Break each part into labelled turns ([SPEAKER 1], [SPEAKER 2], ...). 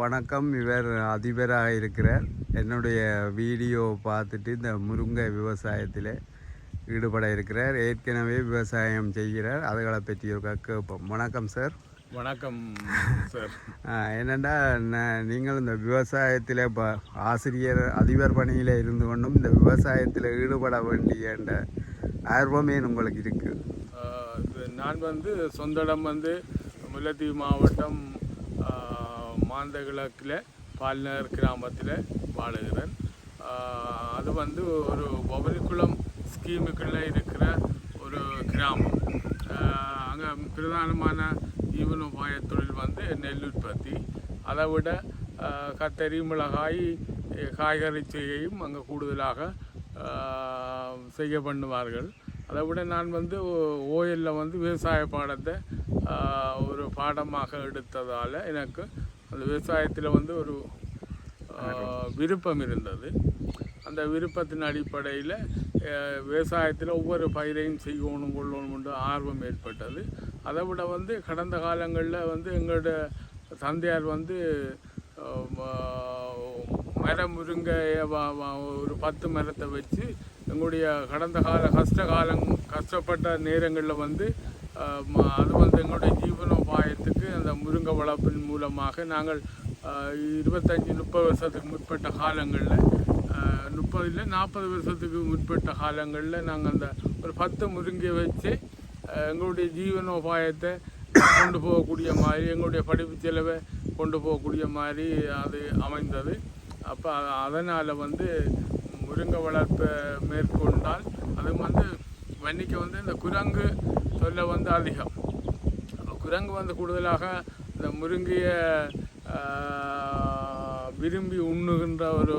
[SPEAKER 1] வணக்கம். இவர் அதிபராக இருக்கிறார். என்னுடைய வீடியோ பார்த்துட்டு இந்த முருங்கை விவசாயத்தில் ஈடுபட இருக்கிறார். ஏற்கனவே விவசாயம் செய்கிறார். அதுகளை பற்றி ஒரு கேட்போம். வணக்கம் சார்.
[SPEAKER 2] வணக்கம் சார்.
[SPEAKER 1] என்னென்னா நீங்கள் இந்த விவசாயத்தில் இப்போ ஆசிரியர் அதிபர் பணியில் இருந்து கொண்டும் இந்த விவசாயத்தில் ஈடுபட வேண்டிய ஆர்வமே உங்களுக்கு இருக்குது
[SPEAKER 2] நான் வந்து சொந்த இடம் வந்து முல்லைத்தீவு மாவட்டம் ஆஹ் மாந்தகிழக்கில் பால்நகர் கிராமத்தில் வாழுகிறேன். அது வந்து ஒரு பவனிக்குளம் ஸ்கீமுக்குள்ளே இருக்கிற ஒரு கிராமம். அங்கே பிரதானமான ஜீவனோபாய தொழில் வந்து நெல் உற்பத்தி. அதை விட கத்தரி மிளகாய் காய்கறி செய்கையும் அங்கே கூடுதலாக செய்ய பண்ணுவார்கள். அதை விட நான் வந்து ஓயலில் வந்து விவசாய பாடத்தை ஒரு பாடமாக எடுத்ததால் எனக்கு அந்த விவசாயத்தில் வந்து ஒரு விருப்பம் இருந்தது. அந்த விருப்பத்தின் அடிப்படையில் விவசாயத்தில் ஒவ்வொரு பயிரையும் செய்யணும் கொள்ளணும் என்று ஆர்வம் ஏற்பட்டது. அதை விட வந்து கடந்த காலங்களில் வந்து எங்களோட தந்தையார் வந்து மரம் முருங்கைய ஒரு பத்து மரத்தை வச்சு எங்களுடைய கடந்த கால கஷ்ட காலம் கஷ்டப்பட்ட நேரங்களில் வந்து அது வந்து எங்களுடைய ஜீவனோபாயத்துக்கு அந்த முருங்கை வளர்ப்பின் மூலமாக நாங்கள் இருபத்தஞ்சி முப்பது வருஷத்துக்கு முற்பட்ட காலங்களில் முப்பது இல்லை நாற்பது வருஷத்துக்கு முற்பட்ட காலங்களில் நாங்கள் அந்த ஒரு பத்து முருங்கை வச்சு எங்களுடைய ஜீவனோபாயத்தை கொண்டு போகக்கூடிய மாதிரி எங்களுடைய படிப்பு செலவை கொண்டு போகக்கூடிய மாதிரி அது அமைந்தது. அப்போ அதனால் வந்து முருங்கை வளர்ப்பை மேற்கொண்டால் அது வந்து வன்னிக்கு வந்து இந்த குரங்கு தொல்லை வந்து அதிகம். குரங்கு வந்து கூடுதலாக இந்த முருங்கைய விரும்பி உண்ணுகின்ற ஒரு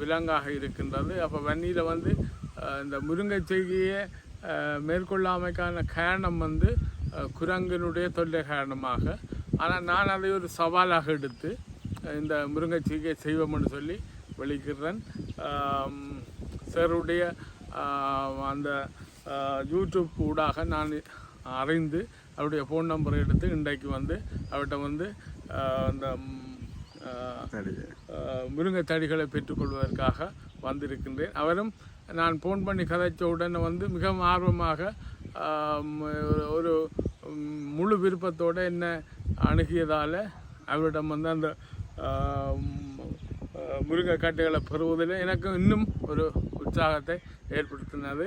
[SPEAKER 2] விலங்காக இருக்கின்றது. அப்போ வன்னியில் வந்து இந்த முருங்கை செய்கையை மேற்கொள்ளாமைக்கான காரணம் வந்து குரங்கினுடைய தொல்லை காரணமாக. ஆனால் நான் அதை ஒரு சவாலாக எடுத்து இந்த முருங்கை செய்கை செய்வோம்னு சொல்லி வெளிக்கிறேன் சருடைய அந்த யூடியூப் ஊடாக நான் அறிந்து அவருடைய ஃபோன் நம்பரை எடுத்து இன்றைக்கு வந்து அவர்கிட்ட வந்து அந்த முருங்கை தடிகளை பெற்றுக்கொள்வதற்காக வந்திருக்கின்றேன். அவரும் நான் ஃபோன் பண்ணி கதைச்ச உடனே வந்து மிகவும் ஆர்வமாக ஒரு முழு விருப்பத்தோடு என்னை அணுகியதால் அவரிடம் வந்து அந்த ஆம், முருங்கை கட்டைகளை பெறுவதில் எனக்கு இன்னும் ஒரு உற்சாகத்தை ஏற்படுத்தினது.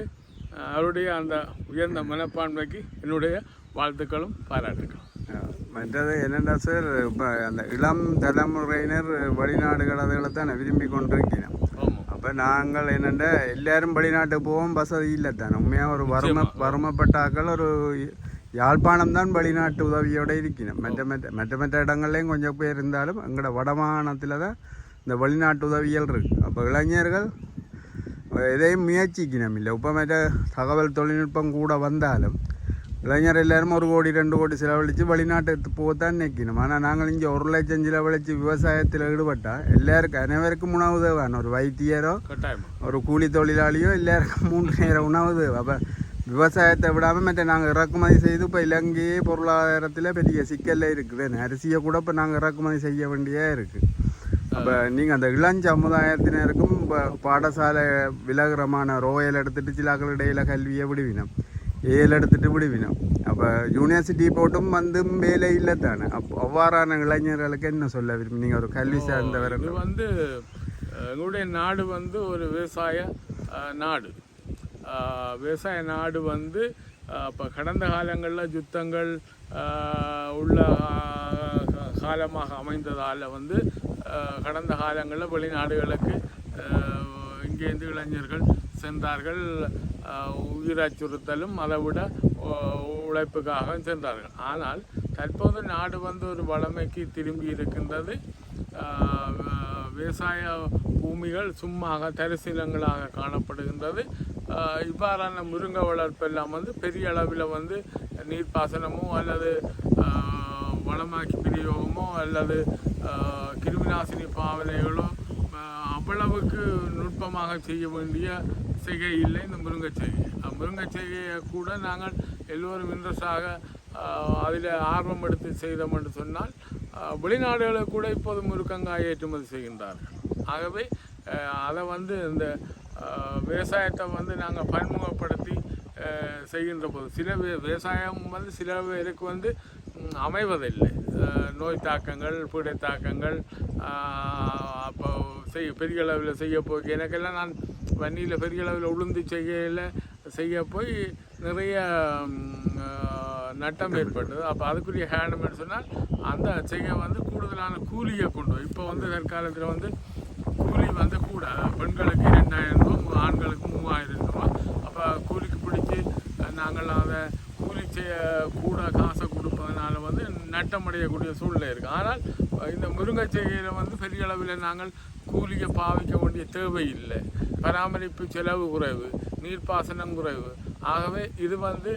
[SPEAKER 2] அவருடைய அந்த உயர்ந்த மனப்பான்மைக்கு என்னுடைய வாழ்த்துக்களும் பாராட்டுக்களும்.
[SPEAKER 1] மற்றது என்னென்னா சார் இப்போ அந்த இளம் தலைமுறையினர் வெளிநாடுகள் அதுகளை தான் விரும்பி கொண்டிருக்கிறோம். அப்போ நாங்கள் என்னென்னா எல்லாரும் வெளிநாட்டுக்கு போவோம் வசதி இல்லை தானே. உண்மையாக ஒரு வறுமை வறுமைப்பட்டாக்கள் ஒரு யாழ்ப்பாணம் தான் வெளிநாட்டு உதவியோடு இருக்கணும் மற்ற மற்ற மற்ற மற்ற இடங்கள்லையும் கொஞ்சம் பேர் இருந்தாலும் எங்களோட வடமாகாணத்தில் தான் இந்த வெளிநாட்டு உதவிகள் இருக்குது அப்போ இளைஞர்கள் எதையும் முயற்சிக்கணும் இல்லை இப்போ மற்ற தகவல் தொழில்நுட்பம் கூட வந்தாலும் இளைஞர் எல்லாரும் ஒரு கோடி ரெண்டு கோடி செலவழித்து வெளிநாட்டுக்கு போகத்தான் நிற்கணும் ஆனால் நாங்கள் இங்கே ஒரு லட்சம் செலவழித்து விவசாயத்தில் ஈடுபட்டால் எல்லாருக்கும் அனைவருக்கும் உணவு தேவை ஒரு வைத்தியரோ ஒரு கூலி தொழிலாளியோ எல்லாருக்கும் மூன்று நேரம் உணவு தேவை அப்போ விவசாயத்தை விடாமல் மற்ற நாங்கள் இறக்குமதி செய்து இப்போ இலங்கையே பொருளாதாரத்தில் பெரிய சிக்கலில் இருக்குது அரிசியை கூட இப்போ நாங்கள் இறக்குமதி செய்ய வேண்டியே இருக்குது அப்போ நீங்கள் அந்த இளம் சமுதாயத்தினருக்கும் இப்போ பாடசாலை விலகிரமான ரோயல் எடுத்துட்டு சிலாக்கள் இடையில கல்வியை விடுவினோம். ஏல் எடுத்துட்டு விடுவினோம். அப்போ யூனிவர்சிட்டி போட்டும் வந்தும் வேலை இல்லை தானே. அப்போ அவ்வாறான இளைஞர்களுக்கு என்ன சொல்ல விரும்பி நீங்கள் ஒரு கல்வி சார்ந்தவர்
[SPEAKER 2] இது வந்து எங்களுடைய நாடு வந்து ஒரு விவசாய நாடு. விவசாய நாடு வந்து இப்போ கடந்த காலங்களில் யுத்தங்கள் உள்ள காலமாக அமைந்ததால் வந்து கடந்த காலங்களில் வெளிநாடுகளுக்கு இங்கேருந்து இளைஞர்கள் சென்றார்கள். உயிர் அச்சுறுத்தலும் அதை விட உழைப்புக்காக சென்றார்கள். ஆனால் தற்போது நாடு வந்து ஒரு வளமைக்கு திரும்பி இருக்கின்றது. விவசாய பூமிகள் சும்மாக தரிசீலங்களாக காணப்படுகின்றது. இவ்வாறான முருங்கை வளர்ப்பெல்லாம் வந்து பெரிய அளவில் வந்து நீர்ப்பாசனமோ அல்லது வளமாக்கி பிரயோகமோ அல்லது கிருமிநாசினி பாவனைகளோ அவ்வளவுக்கு நுட்பமாக செய்ய வேண்டிய செய்கை இல்லை இந்த முருங்கை செய்கை முருங்கை செய்கையை கூட நாங்கள் எல்லோரும் இன்ட்ரெஸ்டாக அதில் ஆர்வம் எடுத்து செய்தோம் என்று சொன்னால் அஹ், வெளிநாடுகளுக்கு கூட இப்போது முருக்கங்காய் ஏற்றுமதி செய்கின்றார்கள். ஆகவே அதை வந்து இந்த விவசாயத்தை வந்து நாங்கள் பன்முகப்படுத்தி செய்கின்ற போது சில விவசாயம் வந்து சில பேருக்கு வந்து அமைவதில்லை. நோய் தாக்கங்கள் பீடை தாக்கங்கள் அப்போ செய்ய பெரிய அளவில் செய்ய போய் எனக்கெல்லாம் நான் வண்டியில் பெரிய அளவில் உளுந்து செய்யல செய்ய போய் நிறைய நட்டம் ஏற்பட்டது. அப்போ அதுக்குரிய ஹேண்ட்மேட் சொன்னால் அந்த செய்ய வந்து கூடுதலான கூலியை கொண்டு இப்போ வந்து தற்காலத்தில் வந்து கூலி வந்து கூட பெண்களுக்கு ரெண்டாயிரம் ரூபா ஆண்களுக்கு மூவாயிரம் ரூபா. அப்போ கூலிக்கு பிடிச்சி நாங்கள் அதை கூலி கூட காசை கொடுப்பதனால வந்து நட்டமடையக்கூடிய சூழ்நிலை இருக்குது ஆனால் இந்த முருங்கை செய்கையில் வந்து பெரிய அளவில் நாங்கள் கூலியை பாவிக்க வேண்டிய தேவை இல்லை பராமரிப்பு செலவு குறைவு நீர்ப்பாசனம் குறைவு. ஆகவே இது வந்து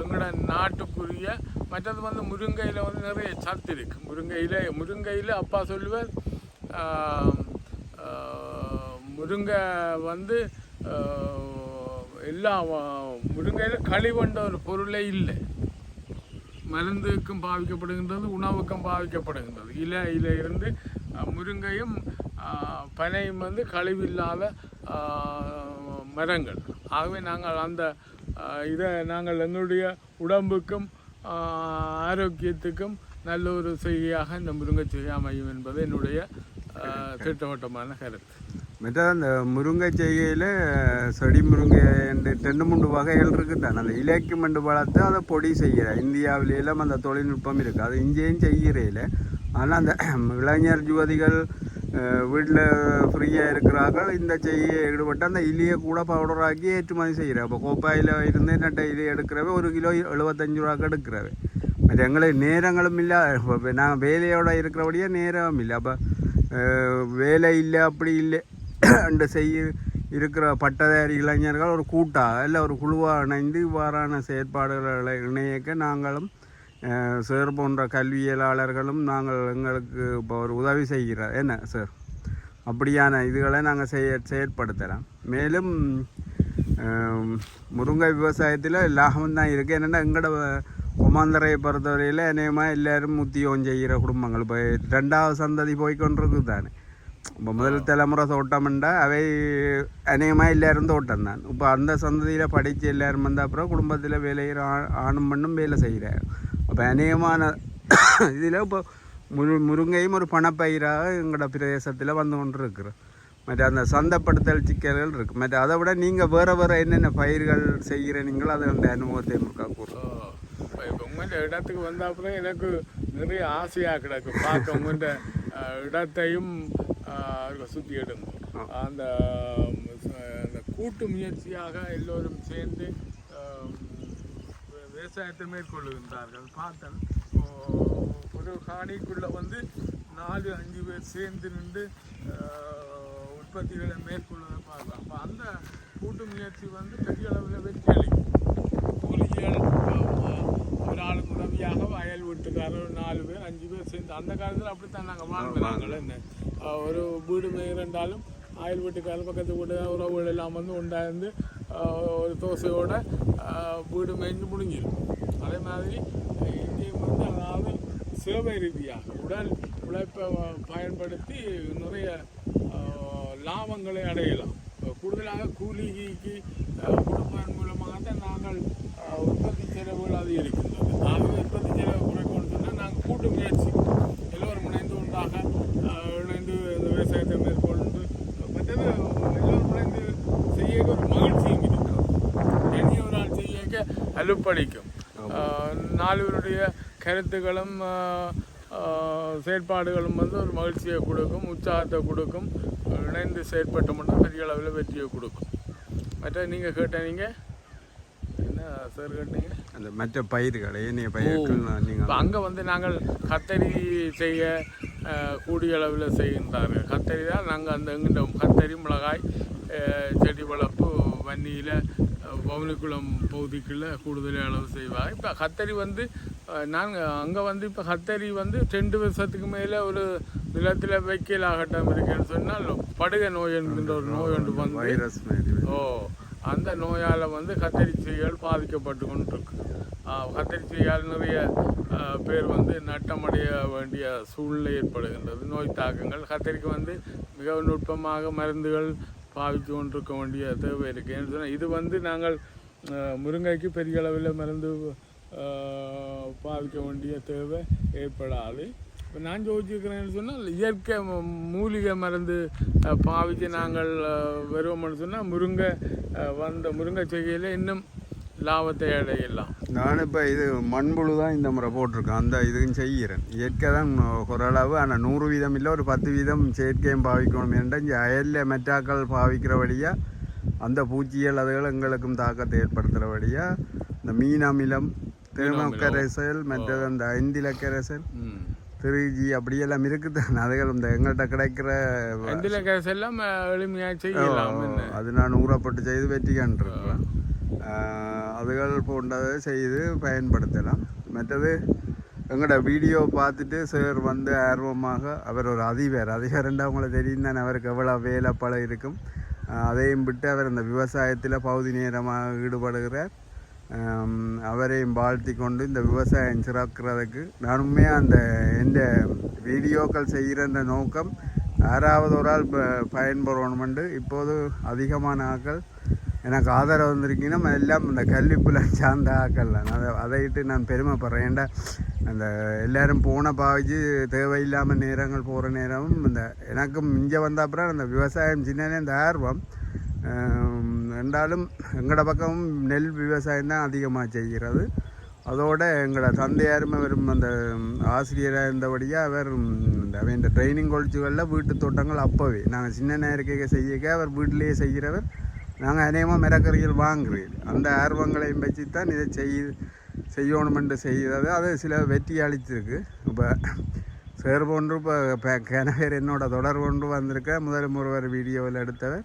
[SPEAKER 2] எங்களோட நாட்டுக்குரிய மற்றது வந்து முருங்கையில் வந்து நிறைய சத்து இருக்குது முருங்கையில் முருங்கையில் அப்பா சொல்லுவார் முருங்கை வந்து எல்லா முருங்கையில் களிவண்ட ஒரு பொருளே இல்லை. மருந்துக்கும் பாவிக்கப்படுகின்றது உணவுக்கும் பாவிக்கப்படுகின்றது. இலை இல இருந்து முருங்கையும் பனையும் வந்து கழிவில்லாத மரங்கள். ஆகவே நாங்கள் அந்த இதை நாங்கள் எங்களுடைய உடம்புக்கும் ஆரோக்கியத்துக்கும் நல்ல ஒரு செய்தியாக இந்த முருங்கை செய்ய அமையும் என்பது என்னுடைய திட்டவட்டமான கருத்து.
[SPEAKER 1] மற்ற அந்த முருங்கை செய்கையில் செடி முருங்கை என்று ரெண்டு மூன்று வகைகள் இருக்குதான் அந்த இலக்கு மண்டு வளர்த்து அதை பொடி செய்கிற இந்தியாவிலாம் அந்த தொழில்நுட்பம் இருக்குது அது இங்கேயும் செய்கிறேல ஆனால் அந்த இளைஞர் யுவதிகள் வீட்டில் ஃப்ரீயாக இருக்கிறார்கள். இந்த செய்ய ஈடுபட்டு அந்த இலியை கூட பவுடராக்கி ஏற்றுமதி செய்கிறேன் அப்போ கோப்பாயில் இருந்து நட்டை இலி எடுக்கிறவே ஒரு கிலோ எழுபத்தஞ்சு ரூபாக்கு எடுக்கிறவே. மற்ற எங்களுக்கு நேரங்களும் இல்லை. இப்போ நாங்கள் வேலையோடு இருக்கிறபடியே நேரம் இல்லை. அப்போ வேலை இல்லை அப்படி இல்லை. என்று செய்ய இருக்கிற பட்டதாரி இளைஞர்கள் ஒரு கூட்டாக இல்லை ஒரு குழுவாக இணைந்து இவ்வாறான செயற்பாடுகளை இணையக்க நாங்களும் சார் போன்ற கல்வியலாளர்களும் நாங்கள் எங்களுக்கு இப்போ ஒரு உதவி செய்கிறார். என்ன சார் அப்படியான இதுகளை நாங்கள் செய்ய செயற்படுத்தலாம். மேலும் முருங்கை விவசாயத்தில் லாபம் தான் இருக்குது என்னென்னா எங்களோட குமாந்தரையை பொறுத்தவரையில் அநேகமாக எல்லாரும் முத்தியம் செய்கிற குடும்பங்கள். இப்போ ரெண்டாவது சந்ததி போய்கொண்டிருக்கு தானே இப்போ முதல் தலைமுறை தோட்டம்ண்டா அவை அநேகமாக எல்லாரும் தோட்டம் தான் இப்போ அந்த சந்ததியில் படித்து எல்லாரும் வந்த அப்புறம் குடும்பத்தில் வேலையிற ஆ- ஆணும் பெண்ணும் வேலை செய்கிறாங்க அப்போ அநேகமான இதில் இப்போ முரு முருங்கையும் ஒரு பணப்பயிராக எங்களோட பிரதேசத்தில் வந்து கொண்டு இருக்கிறோம் மற்ற அந்த சந்தைப்படுத்தல் சிக்கல்கள் இருக்குது மற்ற அதை விட நீங்கள் வேறு வேறு என்னென்ன பயிர்கள் செய்கிறீங்களோ அது அந்த அனுபவத்தை இருக்கா கூறும்
[SPEAKER 2] இப்போ உங்கள்கிட்ட இடத்துக்கு வந்த அப்புறம் எனக்கு நிறைய ஆசையாக கிடக்கு பார்க்க உங்கள்கிட்ட இடத்தையும் சுற்றி எடுங்க. அந்த அந்த கூட்டு முயற்சியாக எல்லோரும் சேர்ந்து விவசாயத்தை மேற்கொள்ளுகின்றார்கள். பார்த்தேன் ஒரு காணிக்குள்ள வந்து நாலு அஞ்சு பேர் சேர்ந்து நின்று உற்பத்திகளை மேற்கொள்வதை பார்க்கலாம். அப்போ அந்த கூட்டு முயற்சி வந்து பெரிய அளவில் வெற்றி அளிக்கும். கூலிகள் ஒரு ஆளுக்கு உதவியாக வயல் வீட்டுக்காரர் நாலு பேர் அஞ்சு பேர் சேர்ந்து அந்த காலத்தில் அப்படித்தான் நாங்கள் வாழ்ந்தாங்க என்ன ஒரு வீடு இருந்தாலும் ஆயில் வீட்டுக்காரர் பக்கத்து கூட உறவுகள் எல்லாம் வந்து உண்டாயிருந்து ஒரு தோசையோட வீடு மேய்ந்து முடிஞ்சிடும் அதே மாதிரி இங்கேயும் வந்து அதாவது சேவை ரீதியாக உடல் உழைப்பை பயன்படுத்தி நிறைய லாபங்களை அடையலாம். கூடுதலாக கூலிக்கு ஆஹ், கொடுப்பதன் நாங்கள் உற்பத்தி செலவுகள் அது இருக்கின்றது ஆகவே உற்பத்தி செலவு குறைக்கணும்னு சொன்னால் நாங்கள் கூட்டு முயற்சி எல்லோரும் இணைந்து ஒன்றாக இணைந்து இந்த விவசாயத்தை மேற்கொண்டு மற்றது எல்லோரும் இணைந்து செய்ய ஒரு மகிழ்ச்சியும் இருக்கும் இனி ஒரு நாள் செய்ய அலுப்படிக்கும் நாலுவருடைய கருத்துக்களும் செயற்பாடுகளும் வந்து ஒரு மகிழ்ச்சியை கொடுக்கும் உற்சாகத்தை கொடுக்கும் இணைந்து செயற்பட்டோம்னா பெரிய அளவில் வெற்றியை கொடுக்கும். மற்ற நீங்கள் கேட்ட நீங்கள் சார் கேட்டீங்க?
[SPEAKER 1] அந்த மற்ற பயிர்கள் ஏனைய பயிர்கள் நீங்கள்
[SPEAKER 2] அங்கே வந்து நாங்கள் கத்தரி செய்ய கூடிய அளவில் செய்கின்றார்கள். கத்தரி தான் நாங்கள் அந்த எங்கிட்ட கத்தரி மிளகாய் செடி வளர்ப்பு வன்னியில் பவுனிக்குளம் பகுதிக்குள்ள கூடுதல் அளவு செய்வாங்க இப்போ கத்தரி வந்து நாங்கள் அங்கே வந்து இப்போ கத்தரி வந்து ரெண்டு வருஷத்துக்கு மேலே ஒரு நிலத்தில் வைக்கல் ஆகட்டம் இருக்குன்னு சொன்னால் படுகை நோய் என்கின்ற ஒரு நோய் ஒன்று வந்து
[SPEAKER 1] வைரஸ் மாதிரி
[SPEAKER 2] ஓ. அந்த நோயால் வந்து கத்தரி பாதிக்கப்பட்டு கொண்டிருக்கு ஆஹ், நிறைய பேர் வந்து நட்டமடைய வேண்டிய சூழ்நிலை ஏற்படுகின்றது. நோய் தாக்கங்கள் கத்தரிக்கு வந்து மிக நுட்பமாக மருந்துகள் பாவித்து கொண்டிருக்க வேண்டிய தேவை இருக்குது என்று சொன்னால் இது வந்து நாங்கள் முருங்கைக்கு பெரிய அளவில் மருந்து பாவிக்க வேண்டிய தேவை ஏற்படாது. இப்போ நான் யோசிச்சுக்கிறேன்னு சொன்னால் இயற்கை மூலிகை மருந்து பாவித்து நாங்கள் வருவோம்னு சொன்னால் முருங்கை வந்த முருங்கை செய்கையில் இன்னும் லாபத்தை அடையலாம்.
[SPEAKER 1] நான் இப்போ இது மண்புழு தான் இந்த முறை போட்டிருக்கேன். அந்த இதுவும் செய்கிறேன். இயற்கை தான் ஓரளவு ஆனால் நூறு வீதம் இல்லை ஒரு பத்து வீதம் செயற்கையும் பாவிக்கணும் என்ற இங்கே அயலில் மெட்டாக்கள் பாவிக்கிறபடியாக அந்த பூச்சிகள் அதுகள் எங்களுக்கும் தாக்கத்தை ஏற்படுத்துகிறபடியாக இந்த மீன் அமிலம் திருமக்கரைசல் மற்றது அந்த ஐந்தில கரைசல்
[SPEAKER 2] ம்
[SPEAKER 1] திருஜி அப்படியெல்லாம் இருக்குது. அதுகள் இந்த எங்கள்கிட்ட கிடைக்கிற
[SPEAKER 2] எல்லாம் எளிமையாக செய்யலாம்
[SPEAKER 1] அது நான் ஊறப்பட்டு செய்து வெற்றி கண்டிருக்கிறேன் அதுகள் போன்றதை செய்து பயன்படுத்தலாம். மற்றது எங்களோட வீடியோ பார்த்துட்டு சார் வந்து ஆர்வமாக அவர் ஒரு அதிபர். அதிபர்ன்றா உங்களுக்கு தெரியும் தானே அவருக்கு எவ்வளோ வேலை பல இருக்கும் அதையும் விட்டு அவர் இந்த விவசாயத்தில் பகுதி நேரமாக ஈடுபடுகிறார். அவரையும் வாழ்த்தி கொண்டு இந்த விவசாயம் சிறக்கிறதுக்கு நானுமே அந்த எந்த வீடியோக்கள் செய்கிற நோக்கம் யாராவது ஒரு ஆள் ப- பயன்பெறணுமெண்டு இப்போது அதிகமான ஆக்கள் எனக்கு ஆதரவு வந்திருக்கீங்கன்னா எல்லாம் இந்த கல்விப்புல சார்ந்த ஆக்கள். தான் அதை அதையிட்டு நான் பெருமைப்படுறேன். ஏன்டா அந்த எல்லோரும் போன பாவிச்சு தேவையில்லாமல் நேரங்கள் போகிற நேரமும் இந்த எனக்கும் இங்கே வந்த அப்புறம் அந்த விவசாயம் சின்னதே இந்த ஆர்வம். என்றாலும் எங்களோட பக்கமும் நெல் விவசாயம் தான் அதிகமாக செய்கிறது. அதோட எங்களோட தந்தையாரும் அவரும் அந்த ஆசிரியராக இருந்தபடியாக அவர் இந்த அவன் இந்த ட்ரைனிங் காலேஜுகளில் வீட்டு தோட்டங்கள் அப்போவே. நாங்கள் சின்ன நேரக்கே செய்யக்க அவர் வீட்டிலேயே செய்கிறவர். நாங்கள் அநேகமாக மிரக்கறிகள் வாங்குறீர்கள் அந்த ஆர்வங்களையும் வச்சு தான் இதை செய் செய்யணுமென்று செய்கிறது. அது சில வெற்றி அளிச்சிருக்கு இப்போ சேர்பொன்று இப்போ கிணவர் என்னோட தொடர்பு ஒன்று வந்திருக்க. முதல் முருகர் வீடியோவில் எடுத்தவர்.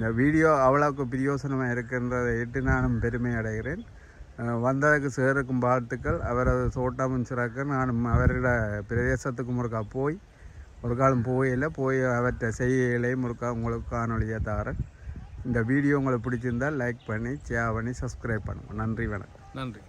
[SPEAKER 1] இந்த வீடியோ அவ்வளோக்கு பிரியோசனமாக இருக்கின்றதை இட்டு நானும் பெருமை அடைகிறேன். வந்ததுக்கு சேருக்கும் வாழ்த்துக்கள். அவரது தோட்டமும் சிறக்க. நானும் அவரோட பிரதேசத்துக்கும் முறுக்கா போய் ஒரு காலம் போயில போய் அவற்றை செய்யலையும் முறுக்கா உங்களுக்கு காணொலியை தாரேன். இந்த வீடியோ உங்களுக்கு பிடிச்சிருந்தால் லைக் பண்ணி ஷேர் பண்ணி சப்ஸ்கிரைப் பண்ணுங்கள் நன்றி வணக்கம்.
[SPEAKER 2] நன்றி.